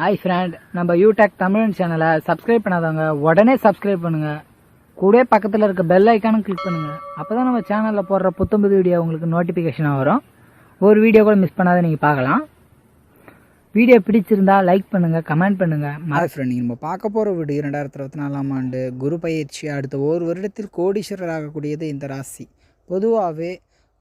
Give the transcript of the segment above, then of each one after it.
Hi friend நம்ம யூடெக் தமிழ் சேனலை subscribe பண்ணாதவங்க உடனே சப்ஸ்கிரைப் பண்ணுங்க. கூட பக்கத்தில் இருக்க பெல் ஐக்கானும் கிளிக் பண்ணுங்க. அப்பதான் நம்ம சேனலில் போடுற புத்தம்புது வீடியோ உங்களுக்கு நோட்டிஃபிகேஷனாக வரும். ஒரு வீடியோ கூட மிஸ் பண்ணாத நீங்கள் பார்க்கலாம். வீடியோ பிடிச்சிருந்தா லைக் பண்ணுங்க கமெண்ட் பண்ணுங்க. ஹாய் ஃப்ரெண்ட் நம்ம பார்க்க போகிற வீடு இரண்டாயிரத்தி இருபத்தி நாலாம் ஆண்டு குரு பயிற்சி அடுத்த ஒரு வருடத்தில் கோடீஸ்வரர் ஆகக்கூடியது இந்த ராசி. பொதுவாகவே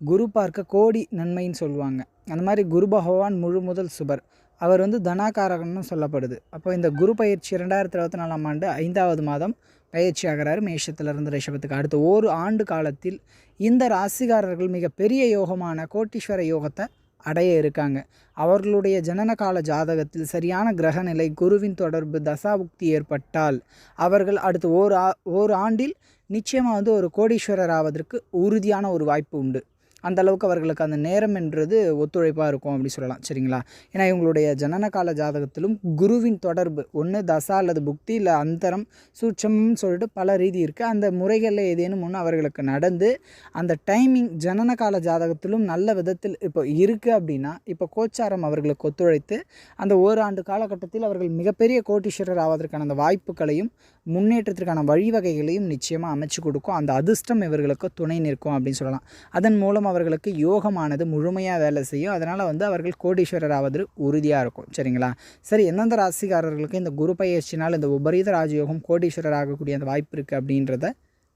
குரு பார்க்க கோடி நன்மைன்னு சொல்லுவாங்க. அந்த மாதிரி குரு பகவான் முழு முதல் சுபர். அவர் வந்து தனாகாரகன்னு சொல்லப்படுது. அப்போ இந்த குரு பயிற்சி ரெண்டாயிரத்தி இருபத்தி நாலாம் ஆண்டு ஐந்தாவது மாதம் பயிற்சி ஆகிறாரு. மேஷத்திலிருந்து ரிஷபத்துக்கு அடுத்த ஒரு ஆண்டு காலத்தில் இந்த ராசிகாரர்கள் மிகப்பெரிய யோகமான கோட்டீஸ்வர யோகத்தை அடைய இருக்காங்க. அவர்களுடைய ஜனன கால ஜாதகத்தில் சரியான கிரகநிலை குருவின் தொடர்பு தசாபுக்தி ஏற்பட்டால் அவர்கள் அடுத்த ஓர் ஆ ஓர் ஆண்டில் நிச்சயமாக வந்து ஒரு கோடீஸ்வரர் ஆவதற்கு உறுதியான ஒரு வாய்ப்பு உண்டு. அந்த அளவுக்கு அவர்களுக்கு அந்த நேரம் என்றது ஒத்துழைப்பாக இருக்கும் அப்படி சொல்லலாம். சரிங்களா? ஏன்னா இவங்களுடைய ஜனன கால ஜாதகத்திலும் குருவின் தொடர்பு ஒன்று தசா அல்லது புக்தி இல்லை அந்தரம் சூட்சம்னு சொல்லிட்டு பல ரீதி இருக்குது அந்த முறைகளில் ஏதேனும் ஒன்று அவர்களுக்கு நடந்து அந்த டைமிங் ஜனன கால ஜாதகத்திலும் நல்ல விதத்தில் இப்போ இருக்குது அப்படின்னா இப்போ கோச்சாரம் அவர்களுக்கு ஒத்துழைத்து அந்த ஓராண்டு காலகட்டத்தில் அவர்கள் மிகப்பெரிய கோட்டீஸ்வரர் ஆவதற்கான அந்த வாய்ப்புகளையும் முன்னேற்றத்திற்கான வழிவகைகளையும் நிச்சயமாக அமைச்சு கொடுக்கும். அந்த அதிர்ஷ்டம் இவர்களுக்கு துணை நிற்கும் அப்படின்னு சொல்லலாம். அதன் மூலம் அவர்களுக்கு யோகமானது முழுமையாக வேலை செய்யும். அதனால் வந்து அவர்கள் கோடீஸ்வரர் ஆவது உறுதியாக இருக்கும். சரிங்களா? சரி எந்தெந்த ராசிக்காரர்களுக்கு இந்த குரு பயிற்சினால் இந்த உபரீத ராஜயோகம் கோடீஸ்வரர் ஆகக்கூடிய அந்த வாய்ப்பு இருக்குது அப்படின்றத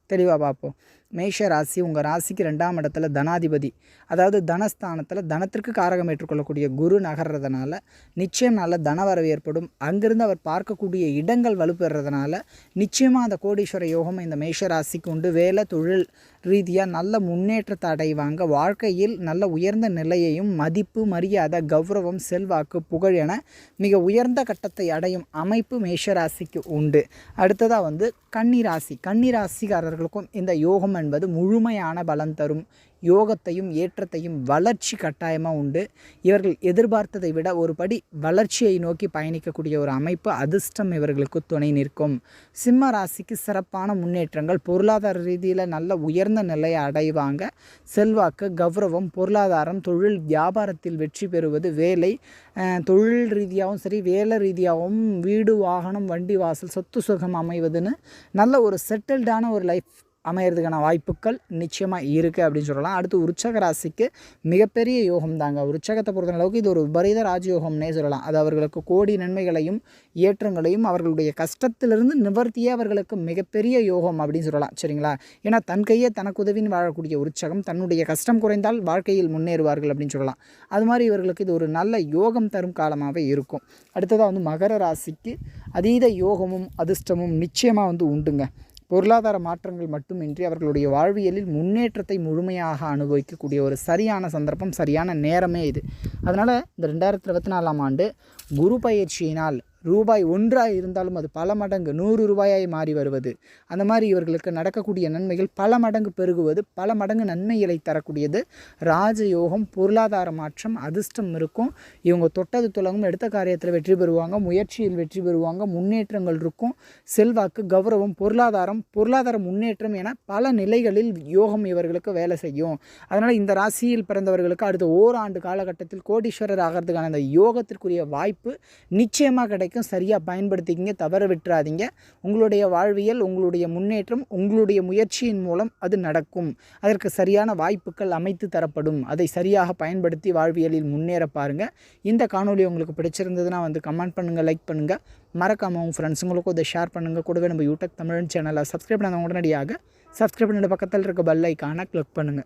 தெளிவாக பார்ப்போம். மேஷ ராசி உங்கள் ராசிக்கு ரெண்டாம் இடத்துல தனாதிபதி. அதாவது தனஸ்தானத்தில் தனத்திற்கு காரகம் ஏற்றுக்கொள்ளக்கூடிய குரு நகர்றதுனால நிச்சயம் நல்ல தனவரவு ஏற்படும். அங்கிருந்து அவர் பார்க்கக்கூடிய இடங்கள் வலுப்பெறதுனால நிச்சயமாக அந்த கோடீஸ்வர யோகம் இந்த மேஷ ராசிக்கு உண்டு. வேலை தொழில் ரீதியாக நல்ல முன்னேற்றத்தை அடைவாங்க. வாழ்க்கையில் நல்ல உயர்ந்த நிலையையும் மதிப்பு மரியாதை கௌரவம் செல்வாக்கு புகழ் என மிக உயர்ந்த கட்டத்தை அடையும் அமைப்பு மேஷராசிக்கு உண்டு. அடுத்ததாக வந்து கன்னிராசி கன்னிராசிக்காரர்களுக்கும் இந்த யோகம் என்பது முழுமையான பலன் தரும். யோகத்தையும் ஏற்றத்தையும் வளர்ச்சி கட்டாயமாக உண்டு. இவர்கள் எதிர்பார்த்ததை விட ஒரு படி வளர்ச்சியை நோக்கி பயணிக்கக்கூடிய ஒரு அமைப்பு அதிர்ஷ்டம் இவர்களுக்கு துணை நிற்கும். சிம்ம ராசிக்கு சிறப்பான முன்னேற்றங்கள் பொருளாதார ரீதியில் நல்ல உயர்ந்த நிலையை அடைவாங்க. செல்வாக்கு கௌரவம் பொருளாதாரம் தொழில் வியாபாரத்தில் வெற்றி பெறுவது வேலை தொழில் ரீதியாகவும் சரி வேலை ரீதியாகவும் வீடு வாகனம் வண்டி வாசல் சொத்து சுகம் அமைவதுன்னு நல்ல ஒரு செட்டில்டான ஒரு லைஃப் அமையிறதுக்கான வாய்ப்புகள் நிச்சயமாக இருக்குது அப்படின்னு சொல்லலாம். அடுத்து உற்சக ராசிக்கு மிகப்பெரிய யோகம் தாங்க. உற்சகத்தை பொறுத்த அளவுக்கு இது ஒரு விபரீத ராஜயோகம்னே சொல்லலாம். அது அவர்களுக்கு கோடி நன்மைகளையும் ஏற்றங்களையும் அவர்களுடைய கஷ்டத்திலிருந்து நிவர்த்தியே அவர்களுக்கு மிகப்பெரிய யோகம் அப்படின்னு சொல்லலாம். சரிங்களா? ஏன்னா தன் கையே தனக்கு உதவின்னு வாழக்கூடிய உற்சகம் தன்னுடைய கஷ்டம் குறைந்தால் வாழ்க்கையில் முன்னேறுவார்கள் அப்படின்னு சொல்லலாம். அது மாதிரி இவர்களுக்கு இது ஒரு நல்ல யோகம் தரும் காலமாகவே இருக்கும். அடுத்ததாக வந்து மகர ராசிக்கு அதீத யோகமும் அதிர்ஷ்டமும் நிச்சயமாக வந்து உண்டுங்க. பொருளாதார மாற்றங்கள் மட்டுமின்றி அவர்களுடைய வாழ்வியலில் முன்னேற்றத்தை முழுமையாக அனுபவிக்கக்கூடிய ஒரு சரியான சந்தர்ப்பம் சரியான நேரமே இது. அதனால் இந்த ரெண்டாயிரத்தி இருபத்தி நாலாம் ஆண்டு குரு பயிற்சியினால் ரூபாய் ஒன்றாக இருந்தாலும் அது பல மடங்கு நூறு ரூபாயாய் மாறி வருவது. அந்த மாதிரி இவர்களுக்கு நடக்கக்கூடிய நன்மைகள் பல மடங்கு பெருகுவது பல மடங்கு நன்மைகளை தரக்கூடியது. ராஜயோகம் பொருளாதார மாற்றம் அதிர்ஷ்டம் இருக்கும். இவங்க தொட்டது துலங்கும் எடுத்த காரியத்தில் வெற்றி பெறுவாங்க முயற்சியில் வெற்றி பெறுவாங்க முன்னேற்றங்கள் இருக்கும். செல்வாக்கு கௌரவம் பொருளாதாரம் பொருளாதார முன்னேற்றம் என பல நிலைகளில் யோகம் இவர்களுக்கு வேலை செய்யும். அதனால் இந்த ராசியில் பிறந்தவர்களுக்கு அடுத்த ஓராண்டு காலகட்டத்தில் கோடீஸ்வரர் ஆகிறதுக்கான அந்த யோகத்திற்குரிய வாய்ப்பு நிச்சயமாக கிடைக்கும். சரியாக பயன்படுத்திக்கிங்க தவற விட்டுறாதீங்க. உங்களுடைய வாழ்வியல் உங்களுடைய முன்னேற்றம் உங்களுடைய முயற்சியின் மூலம் அது நடக்கும். அதற்கு சரியான வாய்ப்புகள் அமைத்து தரப்படும். அதை சரியாக பயன்படுத்தி வாழ்வியலில் முன்னேற பாருங்கள் இந்த காணொளி உங்களுக்கு பிடிச்சிருந்ததுன்னா வந்து கமெண்ட் பண்ணுங்கள் லைக் பண்ணுங்கள் மறக்காமல் உங்கள் ஃப்ரெண்ட்ஸுங்களுக்கும் இதை ஷேர் பண்ணுங்கள் கூடவே நம்ம யூடியூப் தமிழ் சேனலை சப்ஸ்கிரைப் பண்ணாத உடனடியாக சப்ஸ்கிரைப் பண்ணிட்டு பக்கத்தில் இருக்க பெல் ஐக்கானை கிளிக் பண்ணுங்கள்